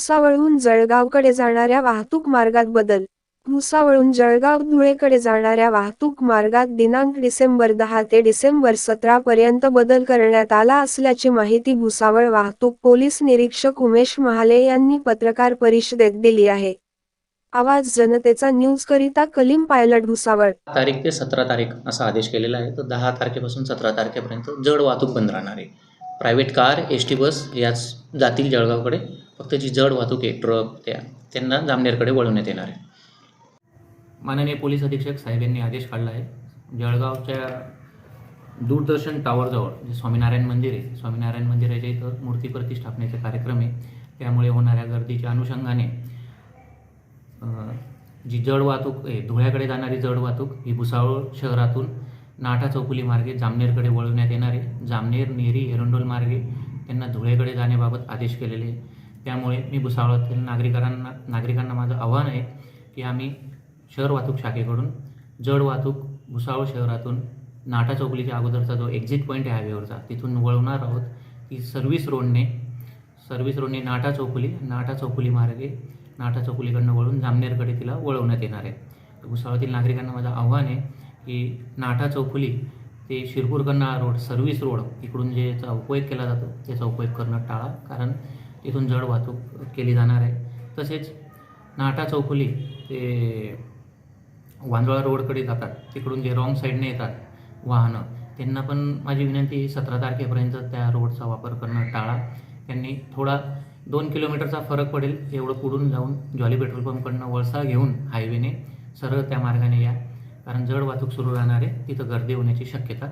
भुसावळहून जळगावकडे जाणाऱ्या वाहतूक मार्गात बदल. भुसावळहून जळगाव धुळेकडे जाणाऱ्या वाहतूक मार्गात दिनांक डिसेंबर दहा ते डिसेंबर सतरा पर्यंत बदल करण्यात आला असल्याची माहिती भुसावळ वाहतूक पोलीस निरीक्षक उमेश महाले यांनी पत्रकार परिषदेत दिली आहे. आवाज जनतेचा न्यूज करिता कलीम पायलट भुसावळ. तारीख ते सतरा तारीख असा आदेश केलेला आहे. तर दहा तारखेपासून सतरा तारखेपर्यंत जड वाहतूक बंद राहणार आहे. Private car S T bus याच जातील जळगावकडे. फक्त जी जड वाहतूक आहे ट्रक त्या त्यांना जामनेरकडे वळवण्यात येणार आहे. माननीय पोलीस अधीक्षक साहेब यांनी आदेश काढला आहे. जळगावच्या दूरदर्शन टॉवरजवळ जे स्वामीनारायण मंदिर आहे स्वामीनारायण मंदिराच्या इथं मूर्ती प्रतिष्ठापनेचा कार्यक्रम आहे. त्यामुळे होणाऱ्या गर्दीच्या अनुषंगाने जी जड वाहतूक आहे धुळ्याकडे जाणारी जड वाहतूक ही भुसावळ शहरातून नाटा चौकुली मार्गे जामनेरकडे वळवण्यात येणार आहे. जामनेर नेरी एरंडोल मार्गे त्यांना धुळेकडे जाण्याबाबत आदेश केलेले आहे. त्यामुळे मी भुसावळातील नागरिकांना नागरिकांना माझं आव्हान आहे की आम्ही शहर वाहतूक शाखेकडून जड वाहतूक भुसावळ शहरातून नाटा चौकलीच्या अगोदरचा जो एक्झिट पॉईंट आहे हायवेवरचा तिथून वळवणार आहोत ती सर्व्हिस रोडने सर्व्हिस रोडने नाटा चौकली नाटा चौकुली मार्गे नाटा चौफुलीकडनं वळून जामनेरकडे तिला वळवण्यात येणार आहे. भुसावळातील नागरिकांना माझं आव्हान आहे की नाटा चौकुली ते शिरपूरकडनं रोड सर्व्हिस रोड इकडून जे याचा उपयोग केला जातो त्याचा उपयोग करणं टाळा. कारण तिथून जड वाहतूक केली जाणार आहे. तसेच नाटा चौफुली ते वांजोळा रोडकडे जातात. तिकडून जे रॉंग साईडने येतात वाहनं त्यांना पण माझी विनंती सतरा तारखेपर्यंत त्या रोडचा वापर करणं टाळा. त्यांनी थोडा दोन किलोमीटरचा फरक पडेल एवढं पुढून जाऊन जॉली पेट्रोल पंपकडनं वळसा घेऊन हायवेने सरळ त्या मार्गाने या. कारण जड वाहतूक सुरू राहणार आहे तिथं गर्दी होण्याची शक्यता